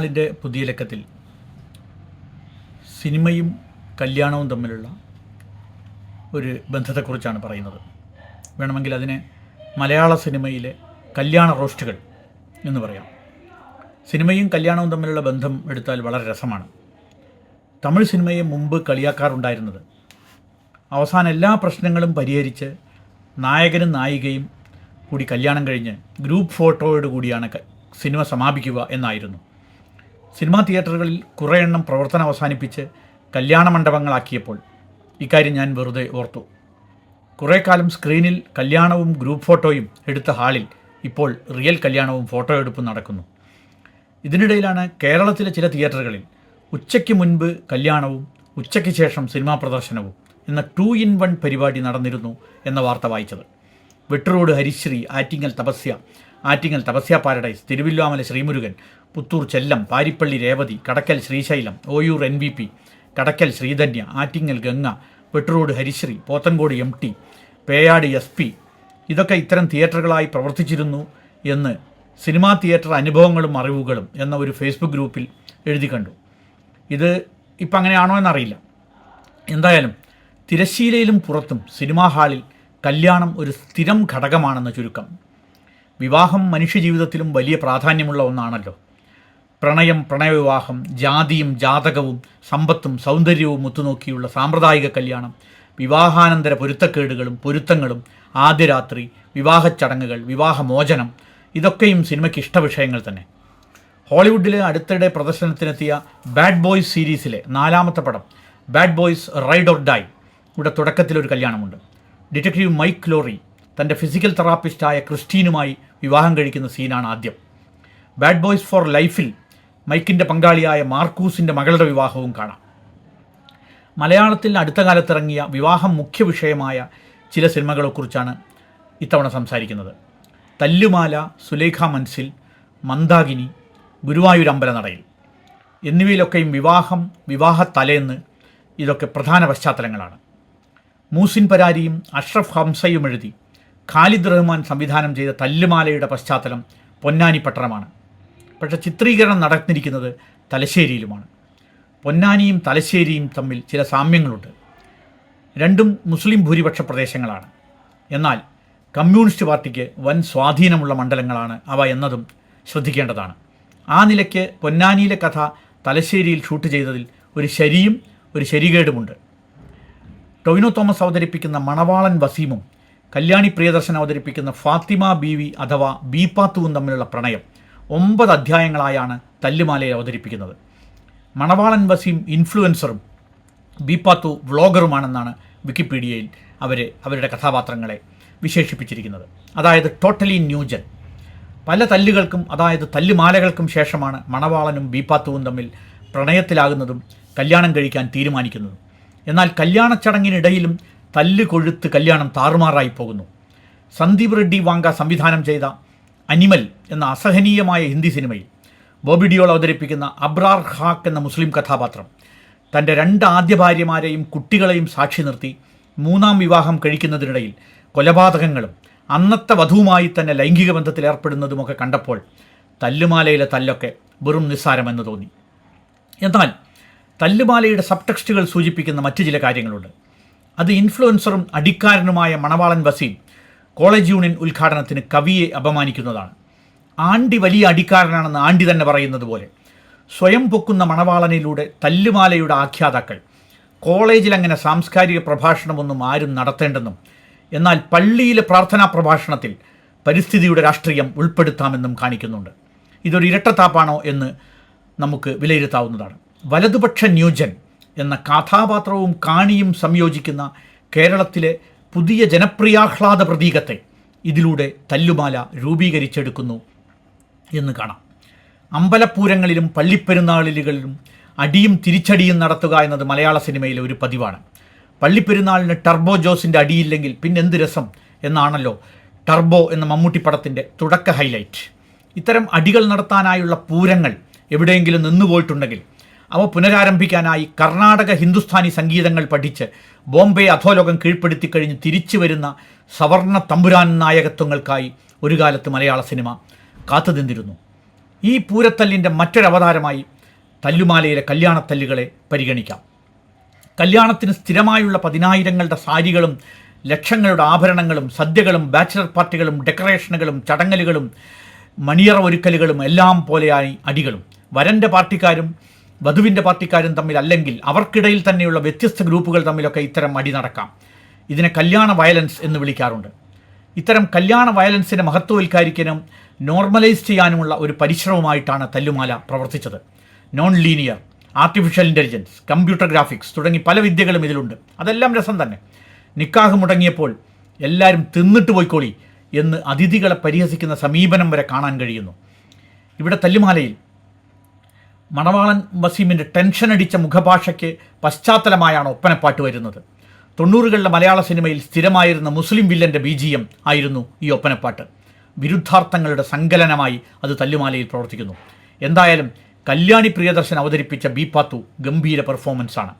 സിനിമാളിന്റെ പുതിയ ലക്കത്തിൽ സിനിമയും കല്യാണവും തമ്മിലുള്ള ഒരു ബന്ധത്തെക്കുറിച്ചാണ് പറയുന്നത്. വേണമെങ്കിൽ അതിനെ മലയാള സിനിമയിലെ കല്യാണ റോസ്റ്റുകൾ എന്ന് പറയാം. സിനിമയും കല്യാണവും തമ്മിലുള്ള ബന്ധം എടുത്താൽ വളരെ രസമാണ്. തമിഴ് സിനിമയെ മുമ്പ് കളിയാക്കാറുണ്ടായിരുന്നത്. അവസാന എല്ലാ പ്രശ്നങ്ങളും പരിഹരിച്ച് നായകനും നായികയും കൂടി കല്യാണം കഴിഞ്ഞ് ഗ്രൂപ്പ് ഫോട്ടോയോട് കൂടിയാണ് സിനിമ സമാപിക്കുക എന്നായിരുന്നു. സിനിമാ തിയേറ്ററുകളിൽ കുറേ എണ്ണം പ്രവർത്തനം അവസാനിപ്പിച്ച് കല്യാണ മണ്ഡപങ്ങളാക്കിയപ്പോൾ ഇക്കാര്യം ഞാൻ വെറുതെ ഓർത്തു. കുറേ കാലം സ്ക്രീനിൽ കല്യാണവും ഗ്രൂപ്പ് ഫോട്ടോയും എടുത്ത ഹാളിൽ ഇപ്പോൾ റിയൽ കല്യാണവും ഫോട്ടോ എടുപ്പും നടക്കുന്നു. ഇതിനിടയിലാണ് കേരളത്തിലെ ചില തിയേറ്ററുകളിൽ ഉച്ചയ്ക്ക് മുൻപ് കല്യാണവും ഉച്ചയ്ക്ക് ശേഷം സിനിമാ പ്രദർശനവും എന്ന ടു ഇൻ വൺ പരിപാടി നടന്നിരുന്നു എന്ന വാർത്ത വായിച്ചത്. Vettu road Harisree Attingal Thapasya Attingal Thapasya paradise Thiruvillamala Sreemurugan Puthoor Chellam Parippally Revathi Kadakkal Sreesailam Oyoor N V P Kadakkal Sreedhanya Attingal Ganga Vettu road Harisree Pothencode M T Peyad S P. ഇതൊക്കെ ഇത്തരം തിയേറ്ററുകളായി പ്രവർത്തിച്ചിരുന്നു എന്ന് cinema theatre അനുഭവങ്ങളും അറിവുകളും എന്ന ഒരു Facebook ഗ്രൂപ്പിൽ എഴുതി കണ്ടു. ഇത് ഇപ്പം അങ്ങനെയാണോ എന്നറിയില്ല. എന്തായാലും തിരശ്ശീലയിലും പുറത്തും സിനിമാ ഹാളിൽ കല്യാണം ഒരു സ്ഥിരം ഘടകമാണെന്ന് ചുരുക്കം. വിവാഹം മനുഷ്യജീവിതത്തിലും വലിയ പ്രാധാന്യമുള്ള ഒന്നാണല്ലോ. പ്രണയം പ്രണയവിവാഹം ജാതിയും ജാതകവും സമ്പത്തും സൗന്ദര്യവും ഒത്തുനോക്കിയുള്ള സാമ്പ്രദായിക കല്യാണം വിവാഹാനന്തര പൊരുത്തക്കേടുകളും പൊരുത്തങ്ങളും ആദ്യരാത്രി വിവാഹച്ചടങ്ങുകൾ വിവാഹമോചനം ഇതൊക്കെയും സിനിമയ്ക്ക് ഇഷ്ടവിഷയങ്ങൾ തന്നെ. ഹോളിവുഡിലെ അടുത്തിടെ പ്രദർശനത്തിനെത്തിയ ബാഡ് ബോയ്സ് സീരീസിലെ നാലാമത്തെ പടം bad boys ride or die ഇവിടെ തുടക്കത്തിലൊരു കല്യാണമുണ്ട്. ഡിറ്റക്റ്റീവ് മൈക്ക് ലോറി തന്റെ ഫിസിക്കൽ തെറാപ്പിസ്റ്റായ ക്രിസ്റ്റീനുമായി വിവാഹം കഴിക്കുന്ന സീനാണ് ആദ്യം. ബാഡ് ബോയ്സ് ഫോർ ലൈഫിൽ മൈക്കിന്റെ പങ്കാളിയായ മാർക്കൂസിന്റെ മകളുടെ വിവാഹവും കാണാം. മലയാളത്തിൽ അടുത്ത കാലത്തിറങ്ങിയ വിവാഹം മുഖ്യ വിഷയമായ ചില സിനിമകളെക്കുറിച്ചാണ് ഇത്തവണ സംസാരിക്കുന്നത്. തല്ലുമാല സുലേഖ മൻസിൽ മന്ദാകിനി ഗുരുവായൂർ അമ്പലനടയിൽ. എന്നിവയിലൊക്കെയും വിവാഹം വിവാഹ തലേന്ന് ഇതൊക്കെ പ്രധാന പശ്ചാത്തലങ്ങളാണ്. മൂസിൻ പരാരിയും അഷ്റഫ് ഹംസയും എഴുതി ഖാലിദ് റഹ്മാൻ സംവിധാനം ചെയ്ത തല്ലുമാലയുടെ പശ്ചാത്തലം പൊന്നാനി പട്ടണമാണ്. പക്ഷേ ചിത്രീകരണം നടന്നിരിക്കുന്നത് തലശ്ശേരിയിലുമാണ്. പൊന്നാനിയും തലശ്ശേരിയും തമ്മിൽ ചില സാമ്യങ്ങളുണ്ട്. രണ്ടും മുസ്ലിം ഭൂരിപക്ഷ പ്രദേശങ്ങളാണ്. എന്നാൽ കമ്മ്യൂണിസ്റ്റ് പാർട്ടിക്ക് വൻ സ്വാധീനമുള്ള മണ്ഡലങ്ങളാണ് അവ എന്നതും ശ്രദ്ധിക്കേണ്ടതാണ്. ആ നിലയ്ക്ക് പൊന്നാനിയിലെ കഥ തലശ്ശേരിയിൽ ഷൂട്ട് ചെയ്തതിൽ ഒരു ശരിയും ഒരു ശരികേടുമുണ്ട്. ടൊവിനോ തോമസ് അവതരിപ്പിക്കുന്ന മണവാളൻ വസീമും കല്യാണി പ്രിയദർശൻ അവതരിപ്പിക്കുന്ന ഫാത്തിമ ബീവി അഥവാ ബീപാത്തുവും തമ്മിലുള്ള പ്രണയം ഒമ്പത് അധ്യായങ്ങളായാണ് തല്ലുമാലയെ അവതരിപ്പിക്കുന്നത്. മണവാളൻ വസീം ഇൻഫ്ലുവൻസറും ബീപാത്തു വ്ളോഗറുമാണെന്നാണ് വിക്കിപീഡിയയിൽ അവർ അവരുടെ കഥാപാത്രങ്ങളെ വിശേഷിപ്പിച്ചിരിക്കുന്നത്. അതായത് ടോട്ടലി ന്യൂജൻ പല തല്ലുകൾക്കും അതായത് തല്ലുമാലകൾക്കും ശേഷമാണ് മണവാളനും ബീപാത്തുവും തമ്മിൽ പ്രണയത്തിലാകുന്നതും കല്യാണം കഴിക്കാൻ തീരുമാനിക്കുന്നതും. എന്നാൽ കല്യാണ ചടങ്ങിനിടയിലും തല്ല് കൊഴുത്ത് കല്യാണം താറുമാറായി പോകുന്നു. സന്ദീപ് റെഡ്ഡി വാങ്ക സംവിധാനം ചെയ്ത അനിമൽ എന്ന അസഹനീയമായ ഹിന്ദി സിനിമയിൽ ബോബി ഡിയോൾ അവതരിപ്പിക്കുന്ന അബ്രാർ ഹാക്ക് എന്ന മുസ്ലിം കഥാപാത്രം തന്റെ രണ്ട് ആദ്യ ഭാര്യമാരെയും കുട്ടികളെയും സാക്ഷി നിർത്തി മൂന്നാം വിവാഹം കഴിക്കുന്നതിനിടയിൽ കൊലപാതകങ്ങളും അന്നത്തെ വധുവുമായി തന്നെ ലൈംഗിക ബന്ധത്തിൽ ഏർപ്പെടുന്നതുമൊക്കെ കണ്ടപ്പോൾ തല്ലുമാലയിലെ തല്ലൊക്കെ വെറും നിസ്സാരമെന്ന് തോന്നി. എന്നാൽ തല്ലുമാലയുടെ സബ്ടെക്സ്റ്റുകൾ സൂചിപ്പിക്കുന്ന മറ്റു ചില കാര്യങ്ങളുണ്ട്. അത് ഇൻഫ്ലുവൻസറും അടിക്കാരനുമായ മണവാളൻ വസീം കോളേജ് യൂണിയൻ ഉദ്ഘാടനത്തിന് കവിയെ അപമാനിക്കുന്നതാണ്. ആണ്ടി വലിയ അടിക്കാരനാണെന്ന് ആണ്ടി തന്നെ പറയുന്നത് പോലെ സ്വയം പൊക്കുന്ന മണവാളനിലൂടെ തല്ലുമാലയുടെ ആഖ്യാതാക്കൾ കോളേജിൽ അങ്ങനെ സാംസ്കാരിക പ്രഭാഷണമൊന്നും ആരും നടത്തേണ്ടെന്നും എന്നാൽ പള്ളിയിലെ പ്രാർത്ഥനാ പ്രഭാഷണത്തിൽ പരിസ്ഥിതിയുടെ രാഷ്ട്രീയം ഉൾപ്പെടുത്താമെന്നും കാണിക്കുന്നുണ്ട്. ഇതൊരു ഇരട്ടത്താപ്പാണോ എന്ന് നമുക്ക് വിലയിരുത്താവുന്നതാണ്. വലതുപക്ഷ ന്യൂജൻ എന്ന കഥാപാത്രവും കാണിയും സംയോജിക്കുന്ന കേരളത്തിലെ പുതിയ ജനപ്രിയാഹ്ലാദ പ്രതീകത്തെ ഇതിലൂടെ തല്ലുമാല രൂപീകരിച്ചെടുക്കുന്നു എന്ന് കാണാം. അമ്പലപ്പൂരങ്ങളിലും പള്ളിപ്പെരുന്നാളിലുകളിലും അടിയും തിരിച്ചടിയും നടത്തുക എന്നത് മലയാള സിനിമയിലെ ഒരു പതിവാണ്. പള്ളിപ്പെരുന്നാളിന് ടർബോ ജോസിന്റെ അടിയില്ലെങ്കിൽ പിന്നെ എന്ത് രസം എന്നാണല്ലോ ടർബോ എന്ന മമ്മൂട്ടി പടത്തിന്റെ തുടക്ക ഹൈലൈറ്റ്. ഇത്തരം അടികൾ നടത്താനായുള്ള പൂരങ്ങൾ എവിടെയെങ്കിലും നിന്നുപോയിട്ടുണ്ടെങ്കിൽ അവ പുനരാരംഭിക്കാനായി കർണാടക ഹിന്ദുസ്ഥാനി സംഗീതങ്ങൾ പഠിച്ച് ബോംബെ അധോലോകം കീഴ്പ്പെടുത്തി കഴിഞ്ഞ് തിരിച്ചു വരുന്ന സവർണ തമ്പുരാൻ നായകത്വങ്ങൾക്കായി ഒരു കാലത്ത് മലയാള സിനിമ കാത്തുനിന്നിരുന്നു. ഈ പൂരത്തല്ലിന്റെ മറ്റൊരവതാരമായി തല്ലുമാലയിലെ കല്യാണത്തല്ലുകളെ പരിഗണിക്കാം. കല്യാണത്തിന് സ്ഥിരമായുള്ള പതിനായിരങ്ങളുടെ സാരികളും ലക്ഷങ്ങളുടെ ആഭരണങ്ങളും സദ്യകളും ബാച്ചിലർ പാർട്ടികളും ഡെക്കറേഷനുകളും ചടങ്ങലുകളും മണിയറ ഒരുക്കലുകളും എല്ലാം പോലെയായി അടികളും. വരന്റെ പാർട്ടിക്കാരും വധുവിന്റെ പാർട്ടിക്കാരും തമ്മിൽ അല്ലെങ്കിൽ അവർക്കിടയിൽ തന്നെയുള്ള വ്യത്യസ്ത ഗ്രൂപ്പുകൾ തമ്മിലൊക്കെ ഇത്തരം അടി നടക്കാം. ഇതിനെ കല്യാണ വയലൻസ് എന്ന് വിളിക്കാറുണ്ട്. ഇത്തരം കല്യാണ വയലൻസിനെ മഹത്വവൽക്കരിക്കാനും നോർമലൈസ് ചെയ്യാനുമുള്ള ഒരു പരിശ്രമമായിട്ടാണ് തല്ലുമാല പ്രവർത്തിച്ചത്. Non linear artificial intelligence computer graphics തുടങ്ങി പല വിദ്യകളും ഇതിലുണ്ട്. അതെല്ലാം രസം തന്നെ. നിക്കാഹ് മുടങ്ങിയപ്പോൾ എല്ലാവരും തിന്നിട്ട് പോയിക്കോളി എന്ന് അതിഥികളെ പരിഹസിക്കുന്ന സമീപനം വരെ കാണാൻ കഴിയുന്നു. ഇവിടെ തല്ലുമാലയിൽ മണവാളൻ വസീമിന്റെ ടെൻഷൻ അടിച്ച മുഖഭാഷയ്ക്ക് പശ്ചാത്തലമായാണ് ഒപ്പനപ്പാട്ട് വരുന്നത്. തൊണ്ണൂറുകളിലെ മലയാള സിനിമയിൽ സ്ഥിരമായിരുന്ന മുസ്ലിം വില്ലന്റെ ബി ജി എം ആയിരുന്നു ഈ ഒപ്പനപ്പാട്ട്. വിരുദ്ധാർത്ഥങ്ങളുടെ സങ്കലനമായി അത് തല്ലുമാലയിൽ പ്രവർത്തിക്കുന്നു. എന്തായാലും കല്യാണി പ്രിയദർശൻ അവതരിപ്പിച്ച ബി പാത്തു ഗംഭീര പെർഫോമൻസാണ്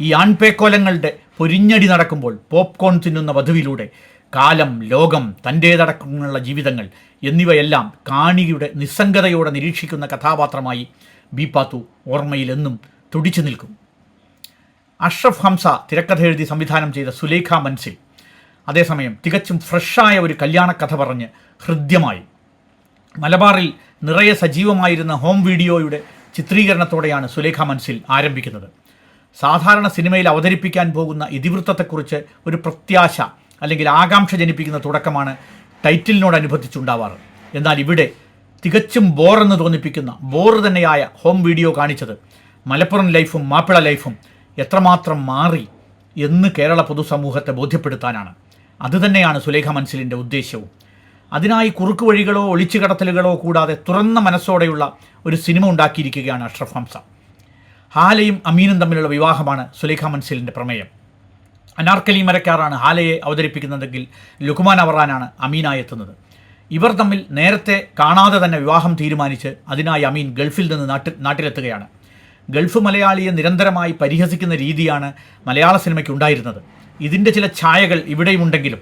ഈ ആൺപേക്കോലങ്ങളുടെ പൊരിഞ്ഞടി നടക്കുമ്പോൾ പോപ്കോൺ തിന്നുന്ന വധുവിലൂടെ കാലം ലോകം തന്റേതടക്കമുള്ള ജീവിതങ്ങൾ എന്നിവയെല്ലാം കാണിയുടെ നിസ്സംഗതയോടെ നിരീക്ഷിക്കുന്ന കഥാപാത്രമായി ബി പാത്തു ഓർമ്മയിൽ എന്നും തുടിച്ചു നിൽക്കും. അഷ്റഫ് ഹംസ തിരക്കഥ എഴുതി സംവിധാനം ചെയ്ത സുലേഖ മൻസിൽ. അതേസമയം തികച്ചും ഫ്രഷായ ഒരു കല്യാണ കഥ പറഞ്ഞ് ഹൃദ്യമായി. മലബാറിൽ നിറയെ സജീവമായിരുന്ന ഹോം വീഡിയോയുടെ ചിത്രീകരണത്തോടെയാണ് സുലേഖ മൻസിൽ ആരംഭിക്കുന്നത്. സാധാരണ സിനിമയിൽ അവതരിപ്പിക്കാൻ പോകുന്ന ഇതിവൃത്തത്തെക്കുറിച്ച് ഒരു പ്രത്യാശ അല്ലെങ്കിൽ ആകാംക്ഷ ജനിപ്പിക്കുന്ന തുടക്കമാണ് ടൈറ്റിലിനോടനുബന്ധിച്ചുണ്ടാവാറ്. എന്നാൽ ഇവിടെ തികച്ചും ബോറെന്ന് തോന്നിപ്പിക്കുന്ന ബോർ തന്നെയായ ഹോം വീഡിയോ കാണിച്ചത്. മലപ്പുറം ലൈഫും മാപ്പിള ലൈഫും എത്രമാത്രം മാറി എന്ന് കേരള പൊതുസമൂഹത്തെ ബോധ്യപ്പെടുത്താനാണ്. അതുതന്നെയാണ് സുലേഖ മൻസിലിന്റെ ഉദ്ദേശ്യവും. അതിനായി കുറുക്കു വഴികളോ ഒളിച്ചുകടത്തലുകളോ കൂടാതെ തുറന്ന മനസ്സോടെയുള്ള ഒരു സിനിമ ഉണ്ടാക്കിയിരിക്കുകയാണ് അഷ്റഫ് ഹംസ. ഹാലയും അമീനും തമ്മിലുള്ള വിവാഹമാണ് സുലേഖ മൻസിലിന്റെ പ്രമേയം. അനാർക്കലി മരക്കാറാണ് ഹാലയെ അവതരിപ്പിക്കുന്നതെങ്കിൽ ലുക്കുമാൻ അവറാനാണ് അമീനായി എത്തുന്നത്. ഇവർ തമ്മിൽ നേരത്തെ കാണാതെ തന്നെ വിവാഹം തീരുമാനിച്ച് അതിനായി അമീൻ ഗൾഫിൽ നിന്ന് നാട്ടിൽ നാട്ടിലെത്തുകയാണ്. ഗൾഫ് മലയാളിയെ നിരന്തരമായി പരിഹസിക്കുന്ന രീതിയാണ് മലയാള സിനിമയ്ക്ക് ഉണ്ടായിരുന്നത്. ഇതിന്റെ ചില ഛായകൾ ഇവിടെയുമുണ്ടെങ്കിലും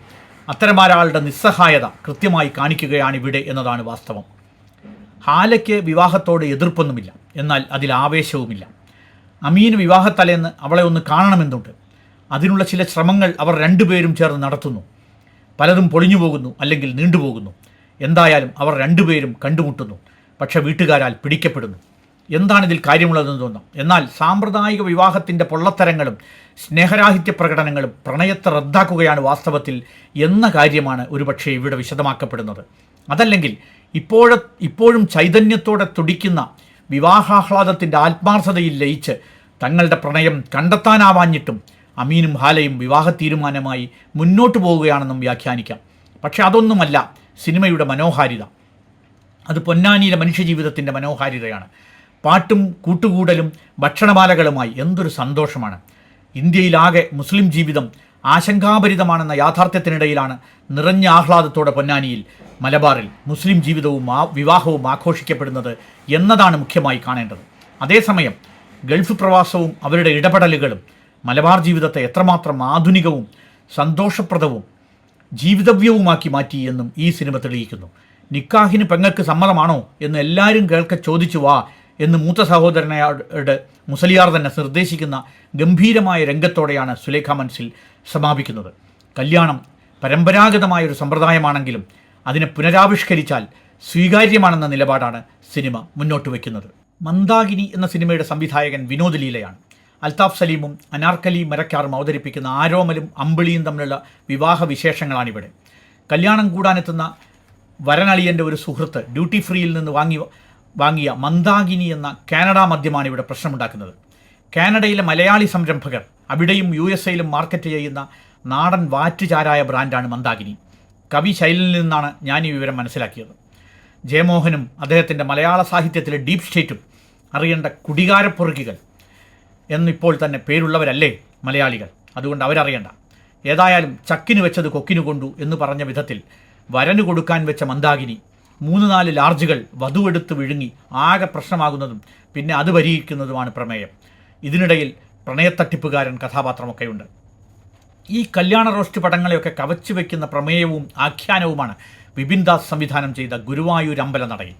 അത്തരമാരാളുടെ നിസ്സഹായത കൃത്യമായി കാണിക്കുകയാണ് ഇവിടെ എന്നതാണ് വാസ്തവം. ഹാലയ്ക്ക് വിവാഹത്തോട് എതിർപ്പൊന്നുമില്ല. എന്നാൽ അതിൽ ആവേശവുമില്ല. അമീന് വിവാഹത്തലേന്ന് അവളെ ഒന്ന് കാണണമെന്നുണ്ട്. അതിനുള്ള ചില ശ്രമങ്ങൾ അവർ രണ്ടുപേരും ചേർന്ന് നടത്തുന്നു. പലതും പൊളിഞ്ഞു പോകുന്നു അല്ലെങ്കിൽ നീണ്ടുപോകുന്നു. എന്തായാലും അവർ രണ്ടുപേരും കണ്ടുമുട്ടുന്നു. പക്ഷെ വീട്ടുകാരാൽ പിടിക്കപ്പെടുന്നു. എന്താണ് ഇതിൽ കാര്യമുള്ളതെന്ന് തോന്നാം എന്നാൽ സാമ്പ്രദായിക വിവാഹത്തിന്റെ പൊള്ളത്തരങ്ങളും സ്നേഹരാഹിത്യ പ്രകടനങ്ങളും പ്രണയത്തെ റദ്ദാക്കുകയാണ് വാസ്തവത്തിൽ എന്ന കാര്യമാണ് ഒരുപക്ഷെ ഇവിടെ വിശദമാക്കപ്പെടുന്നത്. അതല്ലെങ്കിൽ ഇപ്പോഴ ഇപ്പോഴും ചൈതന്യത്തോടെ തുടിക്കുന്ന വിവാഹാഹ്ലാദത്തിന്റെ ആത്മാർത്ഥതയിൽ ലയിച്ച് തങ്ങളുടെ പ്രണയം കണ്ടെത്താനാവാഞ്ഞിട്ടും അമീനും ഹാലയും വിവാഹ തീരുമാനമായി മുന്നോട്ടു പോവുകയാണെന്നും വ്യാഖ്യാനിക്കാം. പക്ഷെ അതൊന്നുമല്ല. സിനിമയുടെ മനോഹാരിത. അത് പൊന്നാനിയിലെ മനുഷ്യജീവിതത്തിന്റെ മനോഹാരിതയാണ്. പാട്ടും കൂട്ടുകൂടലും ഭക്ഷണമാലകളുമായി എന്തൊരു സന്തോഷമാണ്. ഇന്ത്യയിലാകെ മുസ്ലിം ജീവിതം ആശങ്കാഭരിതമാണെന്ന യാഥാർത്ഥ്യത്തിനിടയിലാണ് നിറഞ്ഞ ആഹ്ലാദത്തോടെ പൊന്നാനിയിൽ മലബാറിൽ മുസ്ലിം ജീവിതവും വിവാഹവും ആഘോഷിക്കപ്പെടുന്നത് എന്നതാണ് മുഖ്യമായി കാണേണ്ടത്. അതേസമയം ഗൾഫ് പ്രവാസവും അവരുടെ ഇടപെടലുകളും മലബാർ ജീവിതത്തെ എത്രമാത്രം ആധുനികവും സന്തോഷപ്രദവും ജീവിതവ്യവുമാക്കി മാറ്റി എന്നും ഈ സിനിമ തെളിയിക്കുന്നു. നിക്കാഹിന് പെങ്ങൾക്ക് സമ്മതമാണോ എന്ന് എല്ലാവരും കേൾക്ക ചോദിച്ചു വാ എന്ന് മൂത്ത സഹോദരനോട് മുസലിയാർ തന്നെ നിർദ്ദേശിക്കുന്ന ഗംഭീരമായ രംഗത്തോടെയാണ് സുലേഖ മനസ്സിൽ സമാപിക്കുന്നത്. കല്യാണം പരമ്പരാഗതമായ ഒരു സമ്പ്രദായമാണെങ്കിലും അതിനെ പുനരാവിഷ്കരിച്ചാൽ സ്വീകാര്യമാണെന്ന നിലപാടാണ് സിനിമ മുന്നോട്ട് വയ്ക്കുന്നത്. മന്ദാകിനി എന്ന സിനിമയുടെ സംവിധായകൻ വിനോദ് ലീലയാണ്. അൽതാഫ് സലീമും അനാർക്കലി മരക്കാറും അവതരിപ്പിക്കുന്ന ആരോമലും അമ്പിളിയും തമ്മിലുള്ള വിവാഹ വിശേഷങ്ങളാണിവിടെ കല്യാണം കൂടാനെത്തുന്ന വരനളിയന്റെ ഒരു സുഹൃത്ത് ഡ്യൂട്ടി ഫ്രീയിൽ നിന്ന് വാങ്ങി വാങ്ങിയ മന്ദാകിനി എന്ന കാനഡ മദ്യമാണ് ഇവിടെ പ്രശ്നമുണ്ടാക്കുന്നത്. കാനഡയിലെ മലയാളി സംരംഭകർ അവിടെയും യു എസ് എയിലും മാർക്കറ്റ് ചെയ്യുന്ന നാടൻ വാറ്റുചാരായ ബ്രാൻഡാണ് മന്ദാകിനി. കവി ശൈലിൽ നിന്നാണ് ഞാൻ ഈ വിവരം മനസ്സിലാക്കിയത്. ജയമോഹനും അദ്ദേഹത്തിന്റെ മലയാള സാഹിത്യത്തിലെ ഡീപ് സ്റ്റേറ്റും അറിയേണ്ട കുടികാരപ്പൊറുക്കികൾ എന്നിപ്പോൾ തന്നെ പേരുള്ളവരല്ലേ മലയാളികൾ? അതുകൊണ്ട് അവരറിയണ്ട. ഏതായാലും ചക്കിന് വെച്ചത് കൊക്കിനു കൊണ്ടു എന്ന് പറഞ്ഞ വിധത്തിൽ വരന് കൊടുക്കാൻ വെച്ച മന്ദാകിനി മൂന്ന് നാല് ലാർജുകൾ വധുവെടുത്ത് വിഴുങ്ങി ആകെ പ്രശ്നമാകുന്നതും പിന്നെ അത് പരിഹരിക്കുന്നതുമാണ് പ്രമേയം. ഇതിനിടയിൽ പ്രണയത്തട്ടിപ്പുകാരൻ കഥാപാത്രമൊക്കെയുണ്ട്. ഈ കല്യാണ റോസ്റ്റ് പടങ്ങളെയൊക്കെ കവച്ചു വയ്ക്കുന്ന പ്രമേയവും ആഖ്യാനവുമാണ് വിപിൻ ദാസ് സംവിധാനം ചെയ്ത ഗുരുവായൂർ അമ്പല നടയിൽ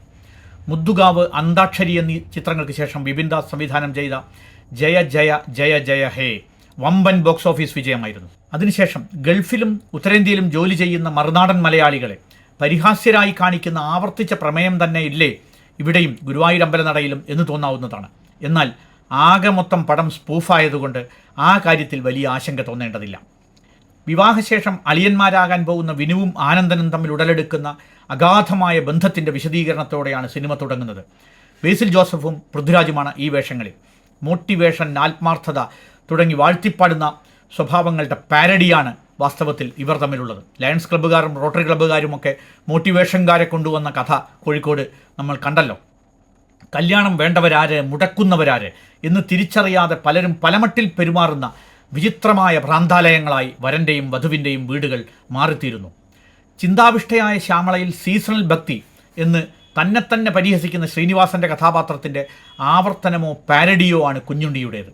മുദ്ദുകാവ് അന്താക്ഷരി എന്നീ ചിത്രങ്ങൾക്ക് ശേഷം വിപിൻ ദാസ് സംവിധാനം ചെയ്ത ജയ ജയ ജയ ജയ ഹേ. വമ്പൻ ബോക്സ് ഓഫീസ് വിജയമായിരുന്നു. അതിനുശേഷം ഗൾഫിലും ഉത്തരേന്ത്യയിലും ജോലി ചെയ്യുന്ന മറുനാടൻ മലയാളികളെ പരിഹാസ്യരായി കാണിക്കുന്ന ആവർത്തിച്ച പ്രമേയം തന്നെ ഇല്ലേ? ഇവിടെയും ഗുരുവായൂർ അമ്പലനടയിലും എന്ന് തോന്നാവുന്നതാണ്. എന്നാൽ ആകെ മൊത്തം പടം സ്പൂഫായതുകൊണ്ട് ആ കാര്യത്തിൽ വലിയ ആശങ്ക തോന്നേണ്ടതില്ല. വിവാഹശേഷം അളിയന്മാരാകാൻ പോകുന്ന വിനുവും ആനന്ദനും തമ്മിൽ ഉടലെടുക്കുന്ന അഗാധമായ ബന്ധത്തിന്റെ വിശദീകരണത്തോടെയാണ് സിനിമ തുടങ്ങുന്നത്. ബേസിൽ ജോസഫും പൃഥ്വിരാജുമാണ് ഈ വേഷങ്ങളിൽ. മോട്ടിവേഷൻ ആത്മാർത്ഥത തുടങ്ങി വാഴ്ത്തിപ്പാടുന്ന സ്വഭാവങ്ങളുടെ പാരഡിയാണ് വാസ്തവത്തിൽ ഇവർ തമ്മിലുള്ളത്. ലയൺസ് ക്ലബ്ബുകാരും റോട്ടറി ക്ലബ്ബുകാരും ഒക്കെ മോട്ടിവേഷൻകാരെ കൊണ്ടുവന്ന കഥ കോഴിക്കോട് നമ്മൾ കണ്ടല്ലോ. കല്യാണം വേണ്ടവരാര് മുടക്കുന്നവരാര് എന്ന് തിരിച്ചറിയാതെ പലരും പലമട്ടിൽ പെരുമാറുന്ന വിചിത്രമായ ഭ്രാന്താലയങ്ങളായി വരന്റെയും വധുവിന്റെയും വീടുകൾ മാറിത്തീരുന്നു. ചിന്താവിഷ്ടയായ ശ്യാമളയിൽ സീസണൽ ഭക്തി എന്ന് തന്നെ തന്നെ പരിഹസിക്കുന്ന ശ്രീനിവാസന്റെ കഥാപാത്രത്തിന്റെ ആവർത്തനമോ പാരഡിയോ ആണ് കുഞ്ഞുണ്ടിയുടേത്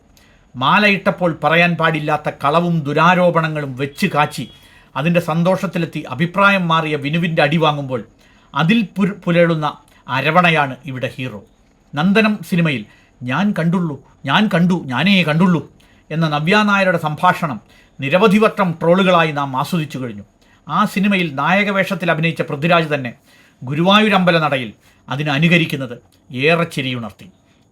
മാലയിട്ടപ്പോൾ പറയാൻ പാടില്ലാത്ത കളവും ദുരാരോപണങ്ങളും വെച്ച് കാച്ചി അതിന്റെ സന്തോഷത്തിലെത്തി അഭിപ്രായം മാറിയ വിനുവിന്റെ അടി വാങ്ങുമ്പോൾ അതിൽ പുര- അരവണയാണ് ഇവിടെ ഹീറോ. നന്ദനം സിനിമയിൽ ഞാൻ കണ്ടുള്ളൂ ഞാൻ കണ്ടു ഞാനേ കണ്ടുള്ളൂ എന്ന നവ്യാനായരുടെ സംഭാഷണം നിരവധി വട്ടം ട്രോളുകളായി നാം ആസ്വദിച്ചു കഴിഞ്ഞു. ആ സിനിമയിൽ നായകവേഷത്തിൽ അഭിനയിച്ച പൃഥ്വിരാജ് തന്നെ ഗുരുവായൂരമ്പല നടയിൽ അതിന് അനുകരിക്കുന്നത് ഏറെ ചിരിയുണർത്തി.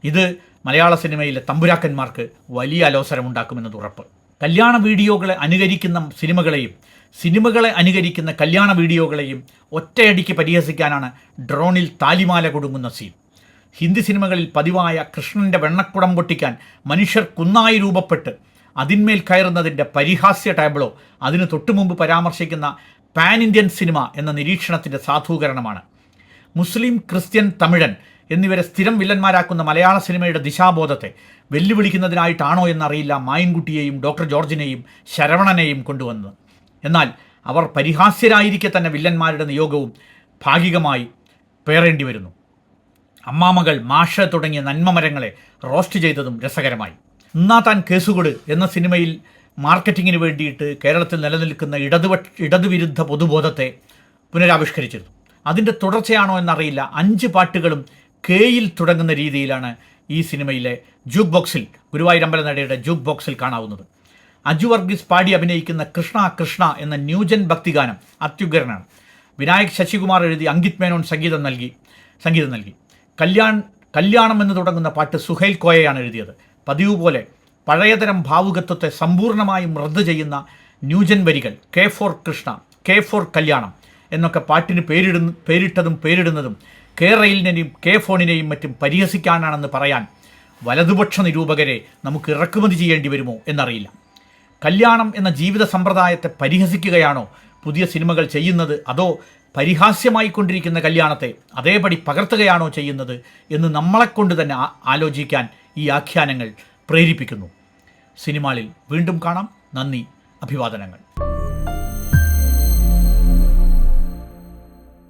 ഇത് മലയാള സിനിമയിലെ തമ്പുരാക്കന്മാർക്ക് വലിയ അലോസരം അലോസരമുണ്ടാക്കുമെന്നത് ഉറപ്പ്. കല്യാണ വീഡിയോകളെ അനുകരിക്കുന്ന സിനിമകളെയും സിനിമകളെ അനുകരിക്കുന്ന കല്യാണ വീഡിയോകളെയും ഒറ്റയടിക്ക് പരിഹസിക്കാനാണ് ഡ്രോണിൽ താലിമാല കൊടുങ്ങുന്ന സീൻ. ഹിന്ദി സിനിമകളിൽ പതിവായ കൃഷ്ണന്റെ വെണ്ണക്കുടം പൊട്ടിക്കാൻ മനുഷ്യർ കുന്നായി രൂപപ്പെട്ട് അതിന്മേൽ കയറുന്നതിന്റെ പരിഹാസ്യ ടാബ്ലോ അതിന് തൊട്ടുമുമ്പ് പരാമർശിക്കുന്ന പാൻ ഇന്ത്യൻ സിനിമ എന്ന നിരീക്ഷണത്തിന്റെ സാധൂകരണമാണ്. മുസ്ലിം ക്രിസ്ത്യൻ തമിഴൻ എന്നിവരെ സ്ഥിരം വില്ലന്മാരാക്കുന്ന മലയാള സിനിമയുടെ ദിശാബോധത്തെ വെല്ലുവിളിക്കുന്നതിനായിട്ടാണോ എന്നറിയില്ല മായൻകുട്ടിയെയും ഡോക്ടർ ജോർജിനെയും ശരവണനെയും കൊണ്ടുവന്നത്. എന്നാൽ അവർ പരിഹാസ്യരായിരിക്കെ തന്നെ വില്ലന്മാരുടെ നിയോഗവും ഭാഗികമായി പേറേണ്ടി വരുന്നു. അമ്മാമകൾ മാഷ തുടങ്ങിയ നന്മമരങ്ങളെ റോസ്റ്റ് ചെയ്തതും രസകരമായി. ഇന്നാ താൻ കേസുകൊട് എന്ന സിനിമയിൽ മാർക്കറ്റിങ്ങിന് വേണ്ടിയിട്ട് കേരളത്തിൽ നിലനിൽക്കുന്ന ഇടതുപക്ഷ ഇടതുവിരുദ്ധ പൊതുബോധത്തെ പുനരാവിഷ്കരിച്ചിരുന്നു. അതിന്റെ തുടർച്ചയാണോ എന്നറിയില്ല. അഞ്ച് പാട്ടുകളും കേയിൽ തുടങ്ങുന്ന രീതിയിലാണ് ഈ സിനിമയിലെ ജൂക്ക് ബോക്സിൽ ഗുരുവായൂരമ്പല നടയുടെ ജൂക്ക് ബോക്സിൽ കാണാവുന്നത്. അജു വർഗീസ് പാടി അഭിനയിക്കുന്ന കൃഷ്ണ കൃഷ്ണ എന്ന ന്യൂജൻ ഭക്തിഗാനം അത്യുഗ്രനാണ്. വിനായക് ശശികുമാർ എഴുതി അങ്കിത് മേനോൻ സംഗീതം നൽകി സംഗീതം നൽകി. കല്യാൺ കല്യാണം എന്ന് തുടങ്ങുന്ന പാട്ട് സുഹൈൽ കോയയാണ് എഴുതിയത്. പതിവ് പോലെ പഴയതരം ഭാവുകത്വത്തെ സമ്പൂർണമായും റദ്ദ് ചെയ്യുന്ന ന്യൂജൻ വരികൾ K for Krishna K for കല്യാണം എന്നൊക്കെ പാട്ടിന് പേരിടുന്ന പേരിട്ടതും പേരിടുന്നതും കെ റെയിലിനെയും കെ ഫോണിനെയും മറ്റും പരിഹസിക്കാനാണെന്ന് പറയാൻ വലതുപക്ഷ നിരൂപകരെ നമുക്ക് ഇറക്കുമതി ചെയ്യേണ്ടി വരുമോ എന്നറിയില്ല. കല്യാണം എന്ന ജീവിത സമ്പ്രദായത്തെ പരിഹസിക്കുകയാണോ പുതിയ സിനിമകൾ ചെയ്യുന്നത്? അതോ പരിഹാസ്യമായി കൊണ്ടിരിക്കുന്ന കല്യാണത്തെ അതേപടി പകർത്തുകയാണോ ചെയ്യുന്നത് എന്ന് നമ്മളെക്കൊണ്ട് തന്നെ ആലോചിക്കാൻ ഈ ആഖ്യാനങ്ങൾ പ്രേരിപ്പിക്കുന്നു. സിനിമാളിൽ വീണ്ടും കാണാം. നന്ദി അഭിവാദനങ്ങൾ.